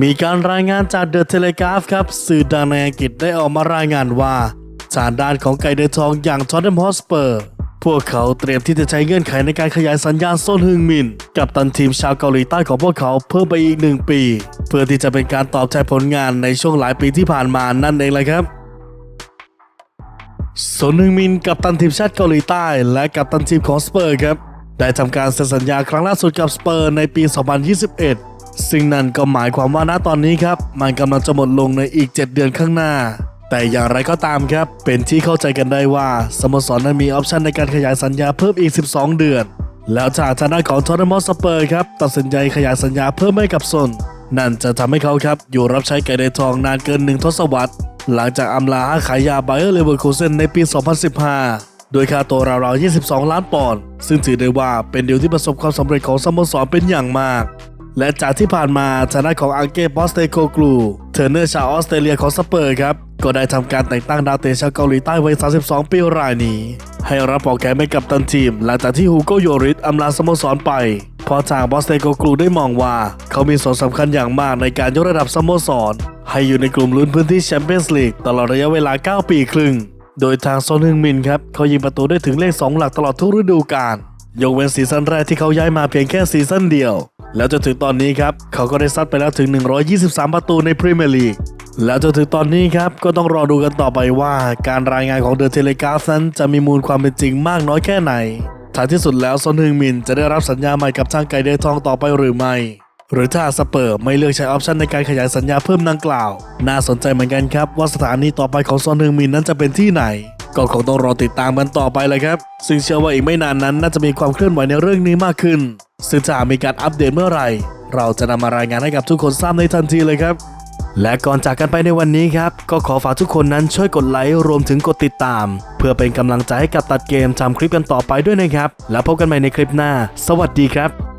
มีการรายงานจากเดอะเทเลกราฟครับ สื่อดังในอังกฤษได้ออกมารายงานว่าจานด้านของไก่เดือดทองอย่างทอตเทนฮอสเปอร์ พวกเขาเตรียมที่จะใช้เงื่อนไขในการขยายสัญญาโซนฮึงมิน กับตันทีมชาวเกาหลีใต้ของพวกเขาเพิ่มไปอีกหนึ่งปี เพื่อที่จะเป็นการตอบแทนผลงานในช่วงหลายปีที่ผ่านมานั่นเองแหละครับโซนฮึงมินกับตันทีมชาติเกาหลีใต้ และกับตันทีมของสเปอร์ครับได้ทำการเซ็นสัญญาครั้งล่าสุดกับสเปอร์ในปี 2021 ซึ่งนั่นก็หมายความว่าณตอนนี้ครับ มันกำลังจะหมดลงในอีก 7 เดือนข้างหน้า แต่อย่างไรก็ตามครับ เป็นที่เข้าใจกันได้ว่าสโมสรนั้นมีออปชันในการขยายสัญญาเพิ่มอีก 12 เดือน แล้วจากทางด้านของทอร์นมอสเปอร์ครับตัดสินใจขยายสัญญาเพิ่มให้กับซนนั่นจะทำให้เขาครับอยู่รับใช้ไก่แดทองนานเกินหนึ่งทศวรรษ หลังจากอำลาขายยาไบเออร์เลเวอร์คูเซนในปี 2015 โดยค่าตัวราวๆ 22 ล้านปอนด์ซึ่งถือได้ว่าเป็นเดีลที่ประสบความสำเร็จของสโมสรเป็นอย่างมาก และจากที่ผ่านมาทางด้านของอังเก้บอสเตโกกลูเทอรนเนอร์ชาวออสเตรเลียของสเปอร์ครับ ก็ได้ทำการแต่งตั้งดาวเตะชาวเกาหลีใต้วัย 32 ปีรายนี้ ให้รับปอกแขนให้กับตันทีม หลังจากที่ฮูโกโยริสอำลาสโมสรไปเพราะทางบอสเตโกกลูได้มองว่า เขามีส่วนสำคัญอย่างมากในการยกระดับสโมสร ให้อยู่ในกลุ่มลุ้นพื้นที่แชมเปี้ยนส์ลีกตลอดระยะเวลา 9 ปีครึ่ง โดยทางโซนฮึงมินครับเขายิงประตูได้ถึงเลข 2 หลักตลอดทุกฤดูกาลยกเว้นซีซั่นแรกที่เขาย้ายมาเพียงแค่ซีซั่นเดียว แล้วจนถึงตอนนี้ครับเขาก็ได้ซัดไปแล้วถึง 123 ประตูในพรีเมียร์ลีกแล้วจนถึงตอนนี้ครับก็ต้องรอดูกันต่อไปว่าการรายงานของเดอะเทเลกราฟนั้นจะมีมูลความเป็นจริงมากน้อยแค่ไหนท้ายที่สุดแล้วซอนฮึงมินจะได้รับสัญญาใหม่กับทางไก่เดทองต่อไปหรือไม่ หรือถ้าสเปอร์ไม่เลือกใช้ออปชันในการขยายสัญญาเพิ่มดังกล่าว น่าสนใจเหมือนกันครับว่าสถานีต่อไปของซอนฮึงมินนั้นจะเป็นที่ไหน ก็คงต้องรอติดตามกันต่อไปเลยครับ ซึ่งเชื่อว่าอีกไม่นานนั้นน่าจะมีความเคลื่อนไหวในเรื่องนี้มากขึ้น ซึ่งจะมีการอัปเดตเมื่อไหร่ เราจะนำมารายงานให้กับทุกคนทราบในทันทีเลยครับ และก่อนจากกันไปในวันนี้ครับ ก็ขอฝากทุกคนนั้นช่วยกดไลค์รวมถึงกดติดตาม เพื่อเป็นกำลังใจให้กับตัดเกมทำคลิปกันต่อไปด้วยนะครับ แล้วพบกันใหม่ในคลิปหน้า สวัสดีครับ